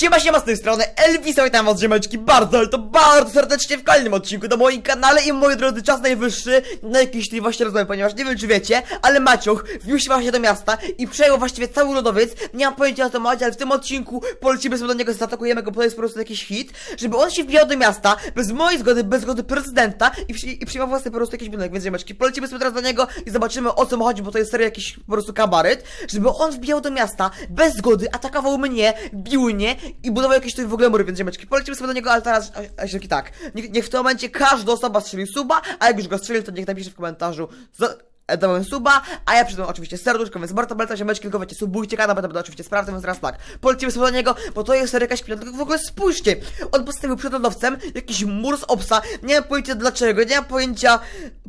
Siema, siema z tej strony Elvisa, witam was ziemeczki bardzo, ale to bardzo serdecznie w kolejnym odcinku na moim kanale i moi drodzy, czas najwyższy na jakiś tej właśnie rozmowy, ponieważ nie wiem czy wiecie, ale Maciuch się właśnie do miasta i przejął właściwie cały lodowiec, nie mam pojęcia o co macie, ale w tym odcinku polecimy sobie do niego, zaatakujemy go, bo to jest po prostu jakiś hit, żeby on się wbijał do miasta, bez mojej zgody, bez zgody prezydenta i, przy- i przyjmował własny po prostu jakiś budynek, więc ziemeczki, polecimy sobie teraz do niego i zobaczymy o co mu chodzi, bo to jest serio jakiś po prostu kabaret, żeby on wbijał do miasta bez zgody, atakował mnie, bił mnie i budował jakieś tutaj w ogóle mury, więc ziemeczki, polecimy sobie do niego, ale teraz, a, tak, niech, niech w tym momencie każda osoba strzeli suba, a jak już go strzeli, to niech napisze w komentarzu, za, dałem suba, a ja przytem oczywiście serduszko, więc bardzo bardzo ziomeczki, tylko wiecie, subujcie kanał, będę oczywiście sprawdzał, więc teraz tak, polecimy sobie do niego, bo to jest jakaś tylko w ogóle spójrzcie, on postawił przed lodowcem jakiś mur z obsa, nie mam pojęcia dlaczego, nie mam pojęcia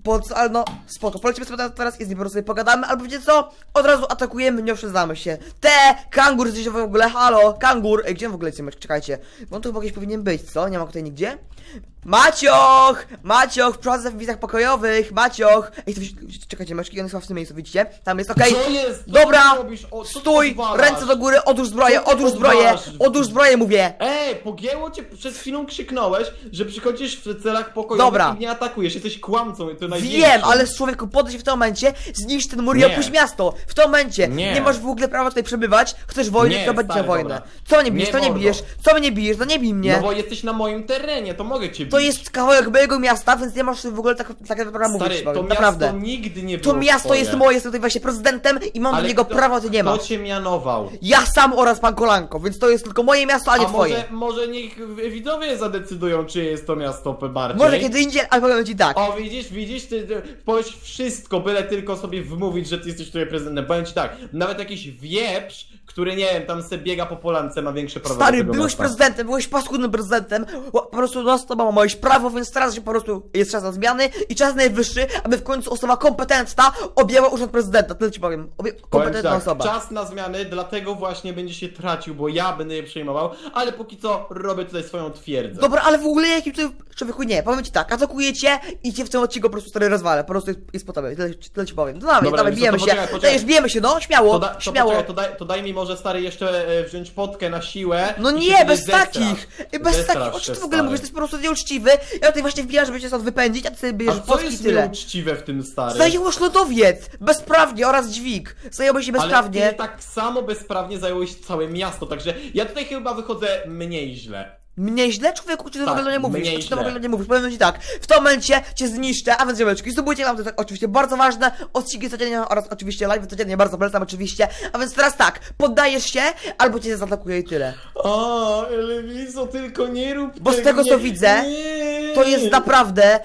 po co, ale no, spoko, polecimy sobie teraz- i z nim po prostu pogadamy, albo wiecie co, od razu atakujemy, nie oszczędzamy się, te, kangur, jesteś w ogóle, halo, kangur, ej, gdzie w ogóle jest, czekajcie, bo on tu chyba gdzieś powinien być, co, nie ma go tutaj nigdzie? Macioch! Macioch, prowadzę w wizach pokojowych, Macioch! Ej, to, czekajcie, meczki, on jest chyba w tym miejscu, widzicie? Tam jest, okej. Co jest? Co Dobra, ty robisz? O, co ty stój, odwalasz? ręce do góry, odłóż zbroję, Co ty odłóż zbroję, odwalasz? odłóż zbroję, mówię! Ej, pogięło cię, przed chwilą krzyknąłeś, że przychodzisz w celach pokojowych Dobra. i nie atakujesz, jesteś kłamcą, to największym. Wiem, ale człowieku, podejdź w tym momencie, zniszcz ten mur i Nie. opuść miasto! W tym momencie! Nie. Nie. masz w ogóle prawa tutaj przebywać, chcesz wojny, Nie, to będzie stary, wojnę. dobra. Co mnie bijesz, Nie, to nie mordo. bijesz, co mnie bijesz, to nie bij mnie! No bo jesteś na moim terenie, to mogę cię bić. To jest kawałek mojego miasta, więc nie masz w ogóle tak, tak naprawdę Stary, mówić, to miasto naprawdę. nigdy nie To było miasto twoje. jest moje, jestem tutaj właśnie prezydentem i mam do Ale niego kto- prawa, ty nie Kto masz. cię mianował? Ja sam oraz pan Kolanko, więc to jest tylko moje miasto, a nie A twoje. może, może niech widzowie zadecydują, czy jest to miasto bardziej? Może kiedy indziej, ale powiem ci tak. O, widzisz, widzisz, ty, ty powiesz wszystko, byle tylko sobie wymówić, że ty jesteś tutaj prezydentem. Powiem ci tak, nawet jakiś wieprz, który nie wiem, tam se biega po Polance, ma większe prawo Stary, do tego byłeś miasta. prezydentem, byłeś paskudnym prezydentem, po prostu no, to ma małeś prawo, więc teraz się po prostu jest czas na zmiany i czas najwyższy, aby w końcu osoba kompetentna objęła urząd prezydenta. Tyle ci powiem. Obie kompetentna tak, osoba. czas na zmiany, dlatego właśnie będzie się tracił, bo ja będę je przejmował, ale póki co robię tutaj swoją twierdzę. Dobra, ale w ogóle jakim tutaj człowieku nie, powiem ci tak, atakujecie i cię w tym odcinku po prostu stary rozwalę, po prostu jest, jest po tobie, tyle, tyle ci powiem. No dawaj, Dobra, dawaj, bijemy to się, poczekaj, poczekaj. dajesz, bijemy się, no, śmiało, To, da, to, śmiało. poczekaj, to, daj, to daj mi może stary jeszcze e, wziąć potkę na siłę. No nie, bez takich! Bez Zestrasz takich! O czym ty w ogóle mówisz? To jest po prostu nieuczciwy. Ja tutaj właśnie wbijam, żeby cię stąd wypędzić, a ty sobie bierzesz A co potki i jest tyle. nieuczciwe w tym stary? Zająłeś lodowiec! Bezprawnie oraz dźwig! Zająłeś się bezprawnie. Ale ty tak samo bezprawnie zająłeś całe miasto, także ja tutaj chyba wychodzę mniej źle. Mnie źle, człowieku, czy ty w Tak, ogóle nie mówisz? Czy ty w ogóle nie mówisz? Powiem ci tak, w tym momencie cię zniszczę, a więc ziomeczki, subujcie nam, to jest oczywiście bardzo ważne, odcinki codziennie oraz oczywiście live codziennie, bardzo polecam oczywiście, a więc teraz tak, poddajesz się, albo cię zaatakuję i tyle. O, Elviso, tylko nie rób Bo z tego, tego, co widzę, nie. To jest naprawdę,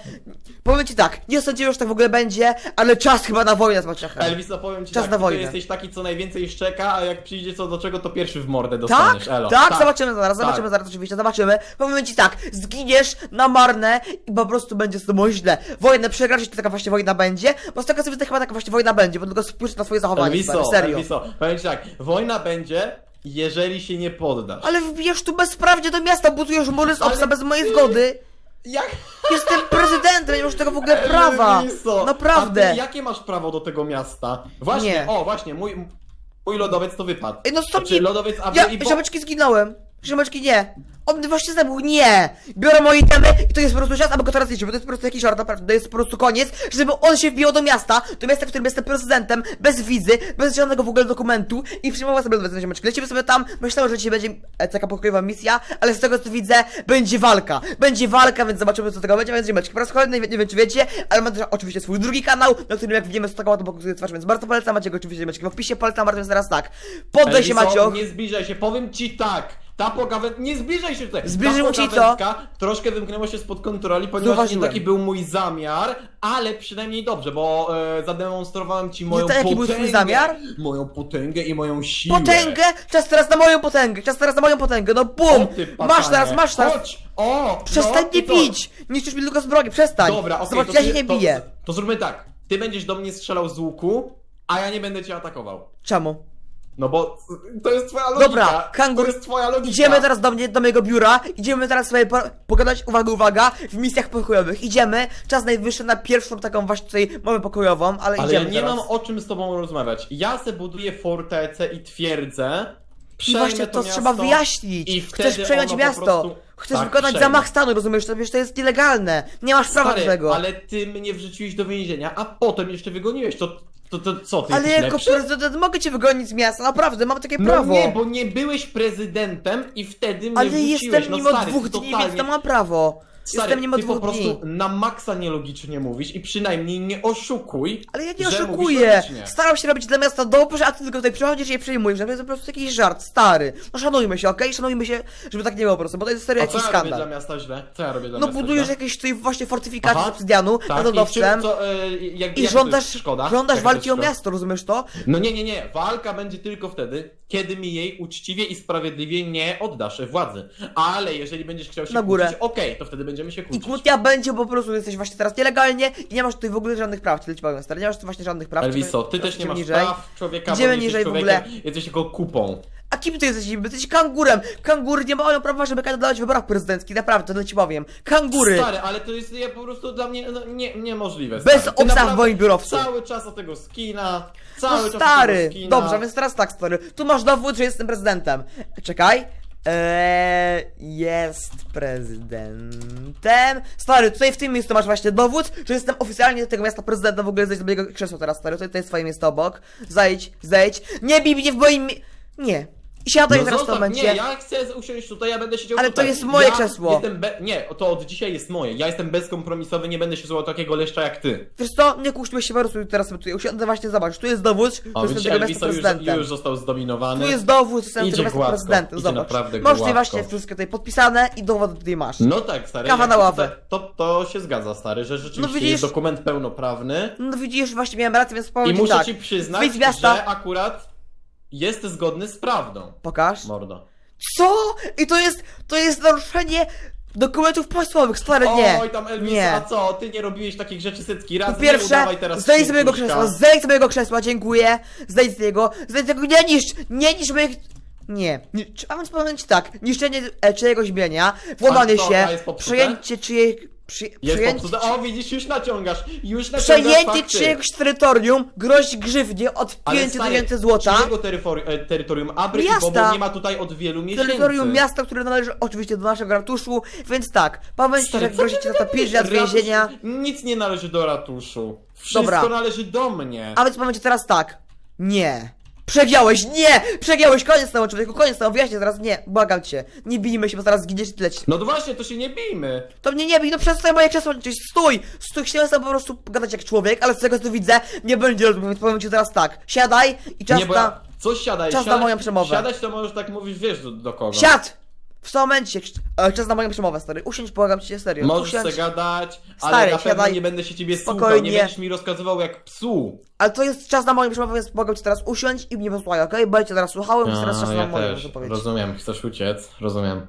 powiem ci tak, nie sądziłem, że tak w ogóle będzie, ale czas chyba na wojnę z Maciachem. Elviso, powiem ci Czas tak, na ty wojnę. jesteś taki, co najwięcej szczeka, a jak przyjdzie co do czego, to pierwszy w mordę Tak? dostaniesz, Elo. tak, zobaczymy zaraz, Tak. zobaczymy zaraz oczywiście, zobaczymy. Powiem ci tak, zginiesz na marne i po prostu będzie z tobą źle. Wojnę przegrasz, jeśli taka właśnie wojna będzie, bo z tego co widzę chyba taka właśnie wojna będzie, bo tylko spójrz na swoje zachowanie, stary, Elviso, serio. Elviso, powiem ci tak, wojna będzie, jeżeli się nie poddasz. Ale wbijesz tu bezprawnie do miasta, budujesz mury z Ale obsa bez mojej zgody. Jak? Jestem prezydentem, nie masz tego w ogóle prawa. Elviso, A Naprawdę. ty jakie masz prawo do tego miasta? Właśnie, Nie. o właśnie, mój, mój lodowiec to wypadł. Ej, no stop, Znaczy, lodowiec, a Ja, i bo... ziomeczki zginąłem. Ziomeczki nie. On właśnie zabił, nie! Biorę moje itemy i to jest po prostu czas, aby go teraz liczyć, bo to jest po prostu jakiś żart, naprawdę, to jest po prostu koniec, żeby on się wbijał do miasta, do miasta, w którym jestem prezydentem, bez wizy, bez żadnego w ogóle dokumentu i przyjmował sobie lodowce ziomeczki. Lecimy sobie tam, myślałem, że dzisiaj będzie e, taka pokojowa misja, ale z tego co widzę, będzie walka. Będzie walka, więc zobaczymy co z tego będzie, więc ziomeczki. Po raz kolejny, nie wiem czy wiecie, ale mam też oczywiście swój drugi kanał, na którym jak z taką to pokazuję twarz, więc bardzo polecam, macie go oczywiście ziomeczki w opisie, polecam bardzo, teraz tak. Poddaj się Macioch. Nie zbliżaj się, powiem ci tak. Ta pogawędka, nie zbliżaj się tutaj. Zbliżył ci pogawędka troszkę wymknęła się spod kontroli, ponieważ nie taki był mój zamiar, ale przynajmniej dobrze, bo e, zademonstrowałem ci moją to jaki potęgę. był twój zamiar? Moją potęgę i moją siłę. Potęgę! Czas teraz na moją potęgę! Czas teraz na moją potęgę! No O, bum! Masz teraz, masz teraz! Chodź! O! Przestań no, mnie i co? pić! Niszczysz mi tylko zbroję, przestań! Dobra, okej, Zobacz, to, ja ty- się nie to, biję! To zróbmy tak. Ty będziesz do mnie strzelał z łuku, a ja nie będę cię atakował. Czemu? No bo to jest twoja logika. Dobra, kangur, To jest twoja logika. idziemy teraz do mnie, do mojego biura, idziemy teraz sobie po, pogadać, uwaga, uwaga, w misjach pokojowych. Idziemy, czas najwyższy na pierwszą taką właśnie tutaj mowę pokojową, ale, Ale ja idziemy nie teraz. mam o czym z tobą rozmawiać. Ja se buduję fortecę i twierdzę I właśnie to, trzeba wyjaśnić. i Chcesz wtedy przejąć ono po miasto. prostu- Chcesz tak, wykonać przejmie. zamach stanu, rozumiesz? To wiesz, to jest nielegalne. Nie masz prawa do Stary, tego. ale ty mnie wrzuciłeś do więzienia, a potem jeszcze wygoniłeś, to, to, to co, ty Ale jesteś jako lepszy? prezydent mogę cię wygonić z miasta, naprawdę, mam takie No prawo. nie, bo nie byłeś prezydentem i wtedy mnie Ale wrzuciłeś, jestem no mimo stary, dwóch dni, totalnie... więc to mam prawo. Stary, jestem mimo ty dwóch po prostu dni. na maksa nielogicznie mówisz i przynajmniej nie oszukuj, Ale ja nie oszukuję. Staram się robić dla miasta dobrze, a ty tylko tutaj przychodzisz i je przejmujesz. To jest po prostu jakiś żart, stary. No szanujmy się, okej? Szanujmy się, żeby tak nie było po prostu, bo to jest serio jakiś ja robię skandal. dla miasta źle? Co ja robię dla No miasta budujesz źle? jakieś tutaj właśnie fortyfikacje z obsydianu Tak, nad i lodowcem. co, e, jak, I jak żądasz, szkoda? żądasz walki o miasto, rozumiesz to? No nie, nie, nie. Walka będzie tylko wtedy, kiedy mi jej uczciwie i sprawiedliwie nie oddasz władzy. Ale jeżeli będziesz chciał się Na górę. kłócić, okej, to wtedy będziemy się I kłócić. kłótnia będzie, bo po prostu jesteś właśnie teraz nielegalnie i nie masz tutaj w ogóle żadnych praw, tyle ci powiem, stary. Nie masz tu właśnie żadnych praw. Elviso, ty też nie masz niżej. praw człowieka, Idziemy bo nie niżej jesteś w ogóle. jesteś tylko kupą. A kim ty jesteś? Ty jesteś kangurem! Kangury nie mają prawa, żeby kandydować w wyborach prezydenckich, naprawdę, to ci powiem. Kangury! Stary, ale to jest ja po prostu dla mnie no, nie, niemożliwe. Bez stary. Ty obsah w naprawdę moim biurowcu. Cały czas o tego skina, cały No czas o stary! tego skina. Dobrze, więc teraz tak, stary. Tu masz dowód, że jestem prezydentem. Czekaj. Eee, jest prezydentem. Stary, tutaj w tym miejscu masz właśnie dowód, że jestem oficjalnie tego miasta prezydentem. W ogóle zejdź do mojego krzesła teraz, stary. Tutaj to jest twoje miejsce obok. Zejdź, zejdź. Nie bij mnie w moim... mi- Nie. I siadaj No teraz w tym momencie. nie, ja chcę usiąść tutaj, ja będę siedział Ale to tutaj. jest moje ja krzesło. Jestem be... Nie, to od dzisiaj jest moje. Ja jestem bezkompromisowy, nie będę się złował takiego leszcza jak ty. Wiesz co, nie kuszmy się prostu teraz sobie tutaj usiądę, właśnie zobacz, tu jest dowód, że jestem Elviso już, już został zdominowany. Tu jest dowód, że jestem Idzie gładko, prezydentem, idzie zobacz. naprawdę Masz tutaj właśnie wszystko tutaj podpisane i dowód tutaj masz. No tak, stary. Kawa na to- ławę. To, to się zgadza, stary, że rzeczywiście No widzisz? jest dokument pełnoprawny. No widzisz, właśnie miałem rację, więc I powiem ci muszę tak. ci przyznać, że akurat jest zgodny z prawdą. Pokaż. Mordo. Co? I to jest, to jest naruszenie dokumentów państwowych, stary, nie. Oj, tam Elvis, nie. a co? Ty nie robiłeś takich rzeczy setki razy. Po nie pierwsze, udawaj teraz zejdź z mojego krzesła, zejdź z mojego krzesła, dziękuję. Zejdź z niego, zejdź z niego, nie niszcz, nie niszcz moich... Nie, nie czy- a więc powiem ci tak, niszczenie e, czyjegoś mienia, włamanie A się, a jest popsute? przejęcie czyjej... Przy, Jest przejęcie, popsute. O, widzisz, już naciągasz. Już naciągasz przejęcie fakty. czyjegoś terytorium grozi grzywnie od Ale 5 stary, tysięcy złota. Czyjego terytori- e, terytorium Abry i Miasta. Bobo nie ma tutaj od wielu miesięcy. Terytorium miasta, które należy oczywiście do naszego ratuszu, więc tak, ci, Stary, że co grozi ci za to gadujesz? 5 lat Ratusz- więzienia. Nic nie należy do ratuszu. Wszystko Dobra. należy do mnie. A więc powiem ci teraz tak. Nie. Przegiąłeś, nie! Przegiąłeś, koniec tobą człowieku, koniec z tobą, wyjaśnię teraz, nie, błagam cię. Nie bijmy się, bo zaraz zginiesz i tyle ci. No to właśnie, to się nie bijmy. To mnie nie bij, no przestań moje krzesło, czyli stój! Stój, chciałem tobą po prostu pogadać jak człowiek, ale z tego co widzę, nie będzie rozmowy, więc powiem ci teraz tak. Siadaj i czas nie, bo na... ja... Coś siadaj, czas na siadać, moją przemowę. Siadać to możesz tak mówić, wiesz do, do kogo. Siad! W tym momencie, e, czas na moją przemowę, stary. Usiądź, błagam cię, serio. Możesz Usiądź. se gadać, ale Stary, na pewno siadaj. nie będę się ciebie słuchał, Spokojnie. nie będziesz mi rozkazywał jak psu. Ale to jest czas na moją przemowę, więc błagam cię teraz usiądź i mnie posłuchaj, okej? Bo ja cię teraz słuchałem, więc teraz czas na moją wypowiedź. rozumiem, chcesz uciec, rozumiem.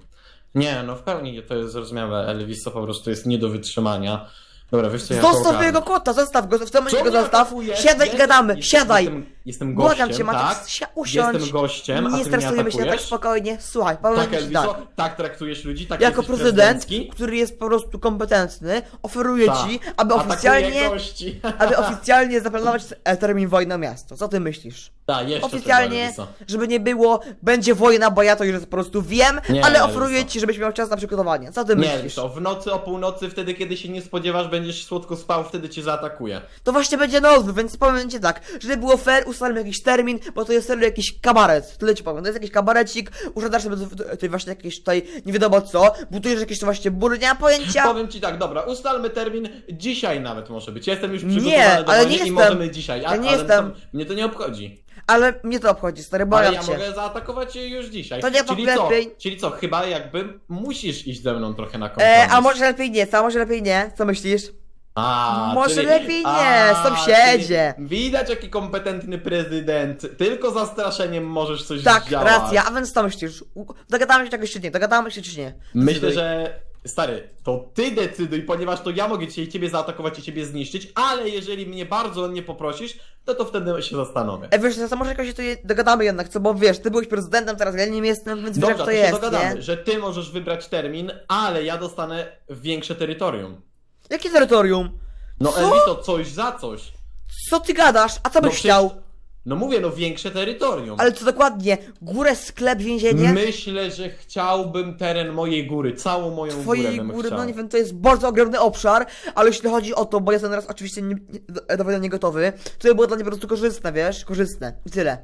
Nie, no w pełni to jest zrozumiałe, Elvis to po prostu jest nie do wytrzymania. Dobra, co, ja Zostaw ogarnę. mojego kota, zostaw go, w tym momencie Co go mnie zostaw. atakujesz? Siadaj i Jestem- gadamy, jestem- siadaj. Jestem, jestem gościem, Błagam cię, Maciek, tak? si- usiądź. Jestem gościem, a Nie ty mnie stresujemy się tak atakujesz? spokojnie. Słuchaj, powiem Tak, ci Elviso, tak. tak. traktujesz ludzi, tak Jako jesteś prezydent, prezydencki? który jest po prostu kompetentny, oferuję Tak. ci, aby Atakuje oficjalnie, gości. aby oficjalnie zaplanować e, termin wojny na miasto. Co ty myślisz? Tak, jeszcze Oficjalnie, trzeba, żeby nie było, będzie wojna, bo ja to już po prostu wiem, Nie, ale oferuję ci, żebyś miał czas na przygotowanie. Co ty Nie, myślisz? Elviso, w nocy o północy, wtedy kiedy się nie spodziewasz, będziesz słodko spał, wtedy cię zaatakuje. To właśnie będzie odwrót, więc powiem ci tak, żeby było fair, ustalmy jakiś termin, bo to jest serio jakiś kabaret, tyle ci powiem, to jest jakiś kabarecik, urządzasz sobie tu- tutaj właśnie jakieś tutaj nie wiadomo co, budujesz jakieś to właśnie bury, nie ma pojęcia, Powiem ci tak, dobra, ustalmy termin, dzisiaj nawet może być. Ja jestem już Nie, przygotowany do ale nie i jestem. możemy dzisiaj. Ja nie ale jestem. To, mnie to nie obchodzi. Ale mnie to obchodzi, stary, Ale błagam ja cię. mogę zaatakować je już dzisiaj. To nie, czyli lepiej. co? Czyli co, chyba jakby musisz iść ze mną trochę na kompromis. E, a może lepiej nie, co? Może lepiej nie? Co myślisz? A, może czyli- lepiej nie, sąsiedzie. czyli Widać jaki kompetentny prezydent. Tylko zastraszeniem możesz coś Tak, zdziałać. racja, a więc co myślisz? U- Dogadamy się czegoś czy nie? Dogadamy się czy nie? Myślę, że stary, to ty decyduj, ponieważ to ja mogę dzisiaj ciebie zaatakować i ciebie zniszczyć, ale jeżeli mnie bardzo nie poprosisz, to to wtedy się zastanowię. E, wiesz, co, może jakoś się tu dogadamy jednak, co? Bo wiesz, ty byłeś prezydentem, teraz ja nim jestem, więc wiesz jak to to się jest, dogadamy, nie? że ty możesz wybrać termin, ale ja dostanę większe terytorium. Jakie terytorium? No Co? Elvito, coś za coś. Co ty gadasz? A co byś No chciał? No mówię, no większe terytorium. Ale co dokładnie? Górę, sklep, więzienie? Myślę, że chciałbym teren mojej góry, całą moją Twojej górę bym góry, chciał. no nie wiem, to jest bardzo ogromny obszar, ale jeśli chodzi o to, bo jestem teraz oczywiście nie, nie, do wojny nie gotowy, to by było dla mnie po prostu korzystne, wiesz, korzystne i tyle.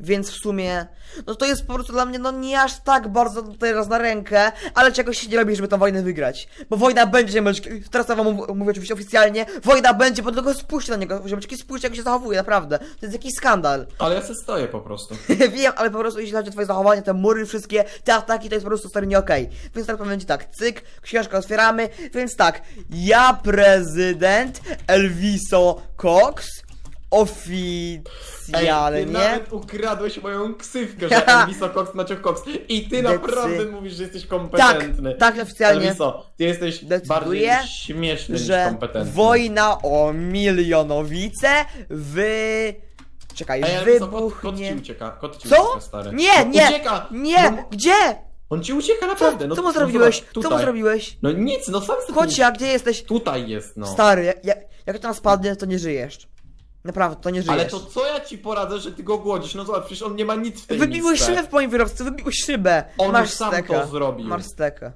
Więc w sumie, no to jest po prostu dla mnie, no nie aż tak bardzo teraz na rękę, ale czegoś się nie robi, żeby tę wojnę wygrać. Bo wojna będzie, ziomeczki, teraz ja wam mów- mówię oczywiście oficjalnie, wojna będzie, bo tylko spójrzcie na niego, ziomeczki, spójrzcie jak się zachowuje, naprawdę. To jest jakiś skandal. Ale ja se stoję po prostu. Wiem, ale po prostu jeśli chodzi o twoje zachowanie, te mury wszystkie, te ataki, to jest po prostu stary nie okej. Więc tak powiem ci tak, cyk, książkę otwieramy, więc tak, ja prezydent Elviso Cox, Ej, ty oficjalnie, nawet ukradłeś moją ksywkę, że Elviso Cox, Maciok Cox. I ty Decy- naprawdę mówisz, że jesteś tak, kompetentny. tak oficjalnie, Elviso, ty jesteś Decyduję, bardziej śmieszny niż że kompetentny. wojna o milionowice wy... Czekaj, Ej, Elviso, kot, kot ci ucieka, kot ci Co? ucieka, stary. Nie, No, nie, Ucieka! nie, No, gdzie? on ci ucieka Co, naprawdę, no co mu no, zrobiłeś? zobacz, Co mu zrobiłeś? No nic, no sam sobie Chodź, a gdzie jesteś? Tutaj jest, no. Stary, jak, to nas spadnie, to nie żyjesz. Naprawdę, to nie żyjesz. Ale to co ja ci poradzę, że ty go głodzisz? No zobacz, przecież on nie ma nic w tej Wybiłeś misce. szybę w moim wyrobce, wybiłeś szybę. On Masz już sam steka. to zrobił. Masz steka.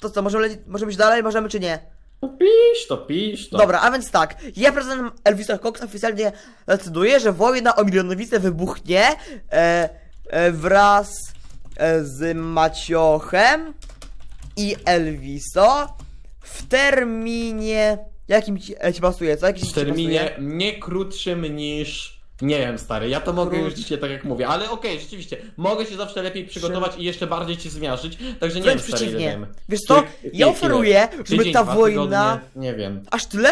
To co, możemy, możemy iść dalej, możemy czy nie? No pisz to, pisz to. Dobra, a więc tak, ja prezydent Elvisa Cox oficjalnie decyduję, że wojna o milionowicę wybuchnie e, e, wraz e, z Maciochem i Elviso w terminie... Jakim ci, e, ci pasuje, co? Jakim W terminie nie krótszym niż... Nie wiem, stary, ja to mogę już dzisiaj tak jak mówię, ale okej, rzeczywiście, mogę się zawsze lepiej przygotować i jeszcze bardziej ci zmiażdżyć, także nie Wręcz wiem, stary, ile przeciwnie. Wiesz co, Ty- ja ile? oferuję, żeby Tydzień, ta dwa wojna... Tygodnie, nie wiem. Aż tyle?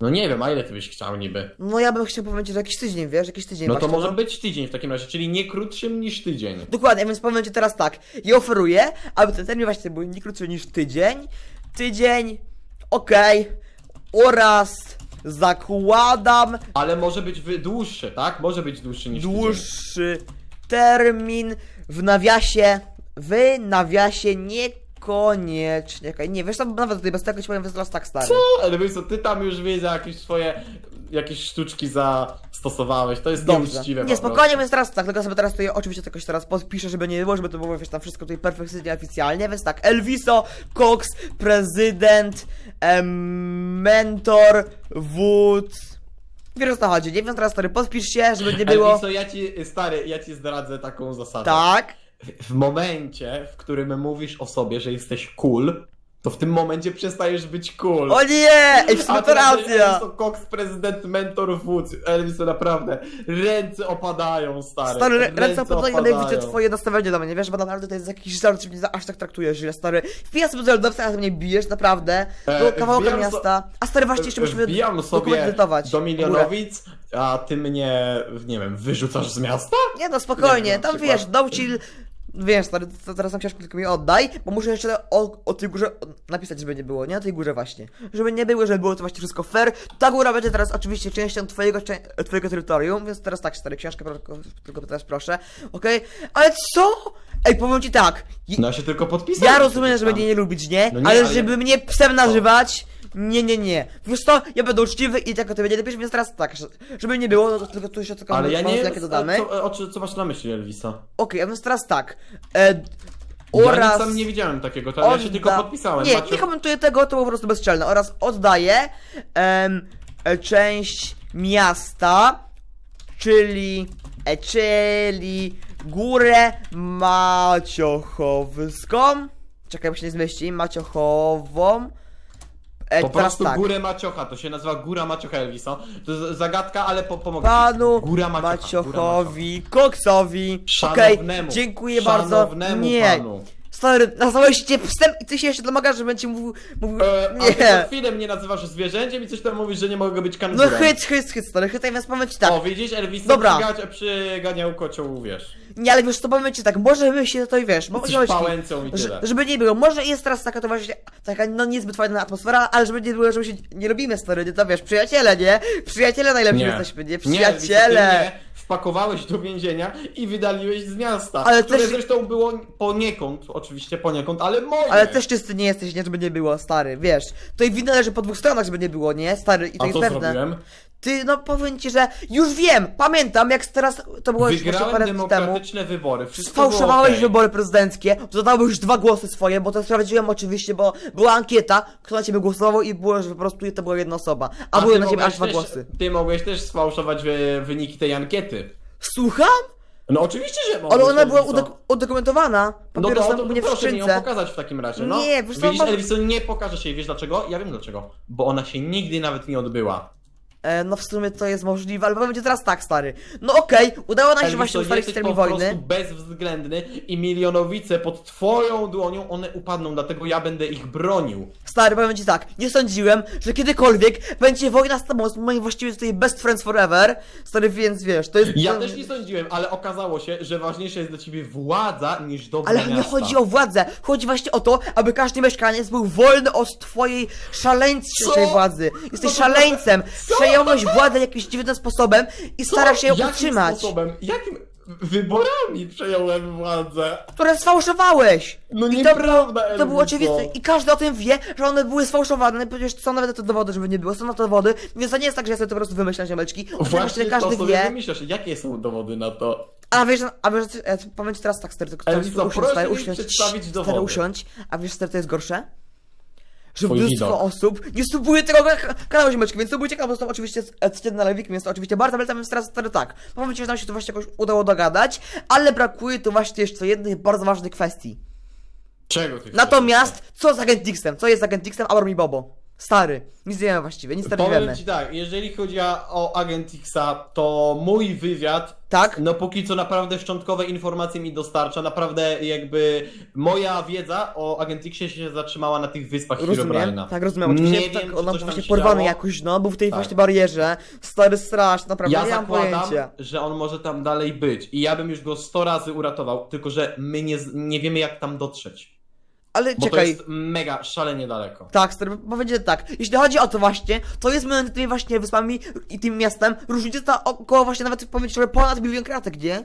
No nie wiem, a ile ty byś chciał niby? No ja bym chciał powiedzieć, że jakiś tydzień, wiesz, jakiś tydzień No to właśnie, może być tydzień w takim razie, czyli nie krótszym niż tydzień. Dokładnie, więc powiem ci teraz tak. Ja oferuję, aby ten termin właśnie był nie krótszy niż tydzień. Tydzień, okej. Oraz zakładam Ale może być wy- dłuższy, tak? Może być dłuższy niż dłuższy termin w nawiasie. W nawiasie niekoniecznie. Okej, nie, wiesz, tam nawet tutaj bez tego ci powiem, że jest tak stary. Co? Ale wiesz co, ty tam już wiedzę jakieś swoje, jakieś sztuczki zastosowałeś, to jest Dobrze. nieuczciwe Nie, po spokojnie, więc teraz tak, tylko sobie teraz tutaj oczywiście jakoś teraz podpiszę, żeby nie było, żeby to było, wiesz, tam wszystko tutaj perfekcyjnie, oficjalnie, więc tak, Elviso, Cox, prezydent, em, mentor, wódz, wiesz o co chodzi, nie? Więc teraz stary, podpisz się, żeby nie było... Elviso, ja ci, stary, ja ci zdradzę taką zasadę. Tak, W momencie, w którym mówisz o sobie, że jesteś cool, to w tym momencie przestajesz być cool. o nie, ej, w sumie A to racja. Elviso Cox, prezydent, mentor, wódz. Elviso, naprawdę, ręce opadają, stary. Stary, rę- ręce opadają, ale widzę twoje nastawienie do mnie, wiesz, bo naprawdę to jest jakiś żart, że mnie aż tak traktujesz źle, stary. Wpijam sobie do lodowca, a mnie bijesz, naprawdę, do E, kawałka wbijam miasta. A stary, właśnie jeszcze musimy Wbijam sobie do milionowic, a ty mnie, nie wiem, wyrzucasz z miasta? Nie no, spokojnie, Nie, tam wiesz, no chill. Wiesz, stary, to teraz tam książkę tylko mi oddaj, bo muszę jeszcze o, o tej górze napisać, żeby nie było, nie? O tej górze właśnie. Żeby nie było, żeby było to właśnie wszystko fair. Ta góra będzie teraz oczywiście częścią twojego, twojego terytorium, więc teraz tak, stary, książkę tylko, tylko teraz proszę, okej? Ale co? Ej, powiem ci tak, je- No ja się tylko podpisałem. ja rozumiem, że będzie nie lubić, nie? No nie, ale, ale- żeby mnie psem nazywać, nie, nie, nie. Wiesz co, ja będę uczciwy i tak o tobie nie lepiej, więc teraz tak, że- żeby nie było, no to tylko tu jeszcze tylko Ale ja nie jakie dodamy. co, o, co, co masz na myśli, Elvisa? Okej, a więc teraz tak. E, Ja oraz. nic tam nie widziałem takiego, to ja się tylko odda- podpisałem. Nie, Macie- nie komentuję tego, to po prostu bezczelne. Oraz oddaję em, e, część miasta, czyli. E, czyli górę Maciochowską. Czekaj, bo się nie zmieści. Maciochową. E, Po teraz prostu tak. górę Maciocha, to się nazywa Góra Maciocha Elviso. To jest zagadka, ale po, pomogę Panu ci. Góra Maciocha. Góra Maciocha. Maciochowi, Koksowi. Okej, Szanownemu, dziękuję bardzo. szanownemu Nie, panu. Stary, nazwałeś cię psem i ty się jeszcze domagasz, że będzie mówił. mówił E, a ty nie. za chwilę mnie nazywasz zwierzęciem i coś tam mówisz, że nie mogę być No kangurem. chyt, chyt, chyt, stary, chytaj, więc powiem ci tak. O, widzisz, Elvis, Dobra. Przyganiał kocioł, wiesz. Nie, ale wiesz, to powiem ci tak, może by się to i wiesz, może pałęcą i że, tyle. żeby nie było, może jest teraz taka to właśnie, taka no niezbyt fajna atmosfera, ale żeby nie było, że my się nie robimy stary, nie to wiesz, przyjaciele, nie? Przyjaciele najlepsi jesteśmy, nie? Nie, Elvis, ty Przyjaciele! mnie wpakowałeś do więzienia i wydaliłeś z miasta. Ale które też- zresztą było poniekąd, oczywiście poniekąd, ale moje. Ale też czysty nie jesteś, nie, żeby nie było, stary, wiesz. To i wina leży po dwóch stronach, żeby nie było, nie? Stary, i to A jest co pewne. zrobiłem? Ty, no powiem ci, że już wiem, pamiętam jak teraz, to było już Wygrałem parę dni temu. demokratyczne wybory. Wszystko Sfałszowałeś było okej. wybory prezydenckie, dodałeś już dwa głosy swoje, bo to sprawdziłem oczywiście, bo była ankieta, kto na ciebie głosował i było, że po prostu to była jedna osoba, a, były ty na ciebie mogłeś aż dwa też, głosy. Ty mogłeś też sfałszować wy, wyniki tej ankiety. Słucham? No oczywiście, że mogłeś. Ale ona była Elviso. udok- udokumentowana, No to, papierosem to, u mnie w proszę mi ją skrzynce. pokazać w takim razie, no. Nie, wiesz co, Widzisz, Elviso, nie pokaże się i wiesz dlaczego? Ja wiem dlaczego. Bo ona się nigdy nawet nie odbyła. E, no w sumie to jest możliwe, ale ci teraz tak, stary. No okej, udało nam się właśnie ustalić jesteś termin po wojny. prostu bezwzględny i milionowice pod twoją dłonią, one upadną, dlatego ja będę ich bronił. Stary, powiem ci tak, nie sądziłem, że kiedykolwiek będzie wojna z tobą, z moim właściwie tutaj best friends forever. Stary, więc wiesz, to jest... Ja to... też nie sądziłem, ale okazało się, że ważniejsza jest dla ciebie władza niż dobra Ale miasta. nie chodzi o władzę, chodzi właśnie o to, aby każdy mieszkaniec był wolny od twojej szaleńczej Co? władzy. Jesteś Co? szaleńcem, przejąłeś władzę jakimś dziwnym sposobem i starasz się ją Jakim utrzymać. sposobem? Jakim wyborami przejąłem władzę? Które sfałszowałeś! No I to, nieprawda, było, to było oczywiste i każdy o tym wie, że one były sfałszowane, przecież są nawet te dowody, żeby nie było, są na to dowody, więc to nie jest tak, że ja sobie to po prostu wymyślam ziomeczki. Właśnie każdy to sobie wie. wymyślasz. Jakie są dowody na to? A wiesz, a wiesz, e, powiem ci teraz tak, stary, tylko Elviso, usiądź, proszę stary, mi usiądź, przedstawić stary, dowody. usiądź, a wiesz, stary, to jest gorsze? Że Twój mnóstwo widok. osób nie subuje tego ka- kanału ziomeczki, więc subujcie kanał, są oczywiście etykiety na lewik, więc to oczywiście bardzo polecam, teraz stary tak. Powiem ci, że nam się to właśnie jakoś udało dogadać, ale brakuje tu właśnie jeszcze jednej bardzo ważnej kwestii. Czego ty chcesz? Natomiast, co z Agent X-em? Co jest z Agent X-em? Abram i Bobo. Stary. Nic nie wiemy właściwie, nic nie Powiem wiemy. ci tak, jeżeli chodzi o- Agent Xa, to mój wywiad, Tak? no póki co naprawdę szczątkowe informacje mi dostarcza, naprawdę jakby moja wiedza o Agent Xie się zatrzymała na tych wyspach Rozumiem, tak rozumiem, oczywiście, Nie tak, wiem, on właśnie porwany jakoś, no, był w tej Tak. właśnie barierze, stary strasz, naprawdę, Ja nie mam zakładam, pojęcia. że on może tam dalej być i ja bym już go 100 razy uratował, tylko że my nie, nie wiemy jak tam dotrzeć. Ale Bo czekaj, to jest mega, szalenie daleko. tak, stary, powiedzieć tak, jeśli chodzi o to właśnie, to jest między tymi właśnie wyspami i tym miastem różnica około właśnie nawet powiedzieć, że ponad milion kratek, gdzie?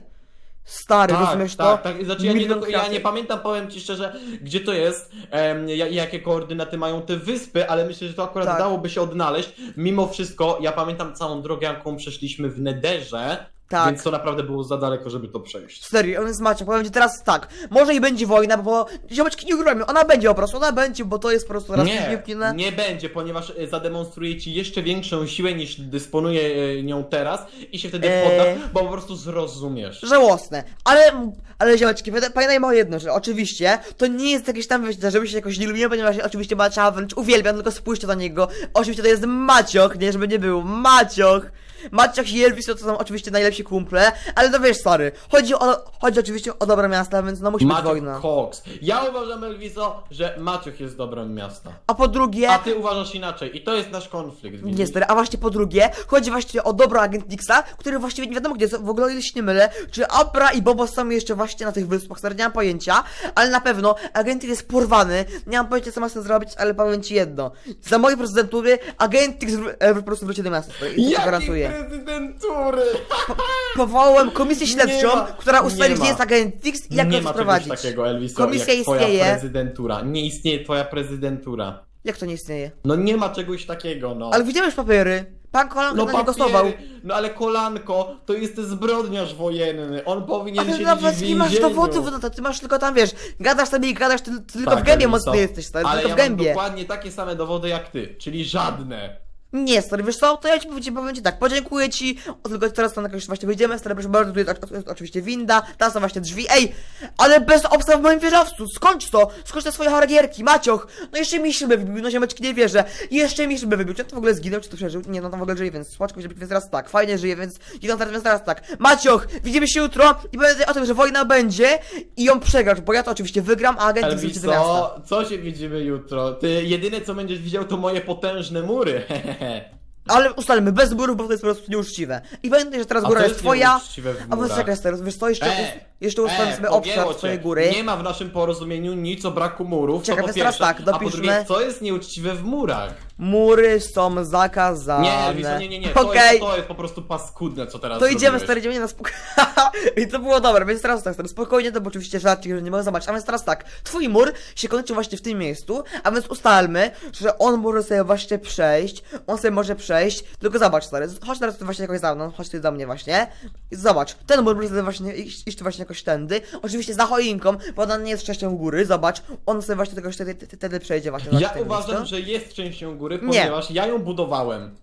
Stary, rozumiesz tak, to? tak. Znaczy ja nie, Milion do, ja kratek. nie pamiętam, powiem ci szczerze, gdzie to jest, em, ja- jakie koordynaty mają te wyspy, ale myślę, że to akurat Tak. dałoby się odnaleźć. Mimo wszystko, ja pamiętam całą drogę, jaką przeszliśmy w Nederze, Tak. więc to naprawdę było za daleko, żeby to przejść. Serio, on jest Maciek, powiem ci teraz tak, może i będzie wojna, bo ziomeczki nie ugramy, ona będzie po prostu, ona będzie, bo to jest po prostu raz Nie, wpłynę. nie będzie, ponieważ e, zademonstruje ci jeszcze większą siłę niż dysponuje nią teraz i się wtedy Eee. podda, bo po prostu zrozumiesz. Żałosne, ale, ale ziomeczki, pamię- pamiętajmy o jednym, że oczywiście to nie jest jakieś tam, wiecie, żeby się jakoś nie lubimy, ponieważ oczywiście Maciocha wręcz uwielbiam, tylko spójrzcie na niego, oczywiście to jest Macioch, nie, żeby nie był, Macioch. Macioch i Elvis to są oczywiście najlepsi kumple, ale no wiesz, stary, chodzi o, chodzi oczywiście o dobre miasta, więc no musi być wojna. Cox. Ja uważam, Elviso, że Maciuch jest dobrem miasta. A po drugie, A ty uważasz inaczej i to jest nasz konflikt. widzisz? Nie stary, a właśnie po drugie, chodzi właśnie o dobro agent Nixa, który właściwie nie wiadomo gdzie jest, w ogóle o ile się nie mylę, czy Abra i Bobo są jeszcze właśnie na tych wyspach, stary, nie mam pojęcia, ale na pewno agent jest porwany, nie mam pojęcia co ma z tym zrobić, ale powiem ci jedno, za mojej prezydentury agent X wr- e, po prostu wróci do miasta, stary, i to Jakiej gwarantuję. Prezydentury? Powołałem komisję śledczą, Nie ma, która ustali nie gdzie ma. jest agent X i jak nie go ma sprowadzić. czegoś takiego, Elviso, Komisja jak twoja istnieje. prezydentura. Nie istnieje twoja prezydentura. Jak to nie istnieje? No nie ma czegoś takiego, no. Ale widziałeś papiery, pan Kolanko no na nie papiery, głosował. no ale Kolanko to jest zbrodniarz wojenny. On powinien Ale siedzieć nawet w nie masz więzieniu. dowodów, no to ty masz tylko tam, wiesz, gadasz sobie i gadasz, ty, ty tylko Tak, w gębie Elviso. mocny jesteś, stary, Ale tylko ja w mam gębie. dokładnie takie same dowody jak ty, czyli żadne. Nie, stary, wiesz co, to ja ci powiem, powiem ci tak, podziękuję ci, o, tylko teraz tam jakoś właśnie wyjdziemy, stary, proszę bardzo, tu jest oczywiście winda, tam są właśnie drzwi, ej, ale bez obstaw w moim wieżowcu, skończ to, skończ te swoje haragierki, Macioch, no jeszcze mi szybę wybił, no ziomeczki nie wierzę, jeszcze mi szybę wybił, czy on to w ogóle zginął, czy to przeżył, nie, no tam w ogóle żyje, więc słaczko, więc teraz tak, fajnie żyje, więc idą teraz, więc teraz tak, Macioch, widzimy się jutro i pamiętaj o tym, że wojna będzie i ją przegrasz, bo ja to oczywiście wygram, a agent do miasta. Elviso, co się widzimy jutro? Ty jedyne co będziesz widział to moje potężne mury. Ale ustalmy, bez murów, bo to jest po prostu nieuczciwe. I pamiętaj, że teraz A góra jest jest twoja. nieuczciwe w A bo murach? czekaj, teraz wiesz co, jeszcze... E, Jeszcze ustalmy E, sobie pogięło obszar cię. swojej góry. Nie ma w naszym porozumieniu nic o braku murów, Czekaj, to po więc teraz pierwsze. tak, A po dopiszmy- drugie, co jest nieuczciwe w murach? Mury są zakazane. Nie, Elviso, nie, nie, nie, to, Okej. jest, to jest po prostu paskudne, co teraz To idziemy zrobiłeś. stary, idziemy na spokojnie. I to było dobre, więc teraz tak, stary, spokojnie, to był oczywiście żarcik, że nie mogę zobaczyć. A więc teraz tak, twój mur się kończy właśnie w tym miejscu, a więc ustalmy, że on może sobie właśnie przejść, on sobie może przejść, tylko zobacz stary, chodź teraz tu właśnie jakoś za mną, chodź tu do mnie właśnie. I zobacz, ten mur może sobie właśnie iść, iść tu właśnie jakoś tędy, oczywiście za choinką, bo ona nie jest częścią góry, zobacz, on sobie właśnie tego wtedy, przejdzie właśnie. Ja uważam, że jest częścią góry, Nie. ponieważ ja ją budowałem.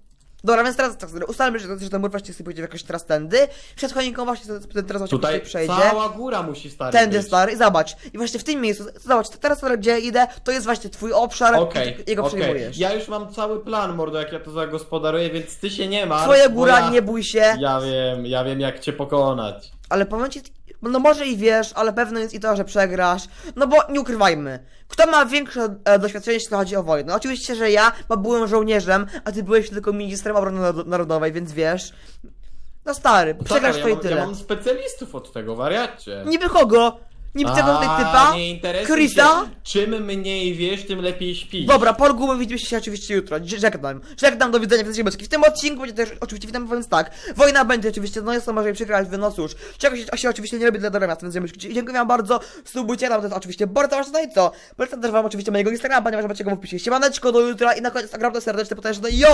Dobra, więc teraz tak, ustalmy, że, że ten mur właśnie sobie pójdzie jakoś teraz tędy, przed choinką właśnie ten teraz właśnie Tutaj przejdzie. cała góra musi stary Tędy być. stary, i zobacz. I właśnie w tym miejscu, zobacz, teraz gdzie idę, to jest właśnie twój obszar i jego okej. przejmujesz. Ja już mam cały plan, mordo, jak ja to zagospodaruję, więc ty się nie ma. Twoja góra, nie bój się, Ja wiem, ja wiem jak cię pokonać. Ale powiem ci, no może i wiesz, ale pewne jest i to, że przegrasz, no bo nie ukrywajmy. Kto ma większe e, doświadczenie, jeśli chodzi o wojnę? No, oczywiście, że ja, bo byłem żołnierzem, a ty byłeś tylko ministrem obrony narod- narodowej, więc wiesz. No stary, przegrasz Tak, to ja i mam, tyle. ja mam specjalistów od tego, wariacie. Niby kogo? Niby tego tutaj typa? nie interesuj Chrisa? się. Czym mniej wiesz, tym lepiej śpisz. Dobra, Paul Gumy, widzimy się oczywiście jutro. Ż- Żegnam. Żegnam, do widzenia w W tym odcinku będzie też oczywiście witam, więc tak. Wojna będzie oczywiście, no jest to może przegrać, no cóż. Czegoś się, się oczywiście nie robi dla dobra miasta, więc ziemeczki. Dziękuję wam bardzo. Subujcie tam, to jest oczywiście bardzo ważne. No i co? Polecam też wam oczywiście mojego Instagrama, ponieważ macie go w opisie. Siemaneczko, do jutra i na koniec naprawdę serdeczne potężne yo!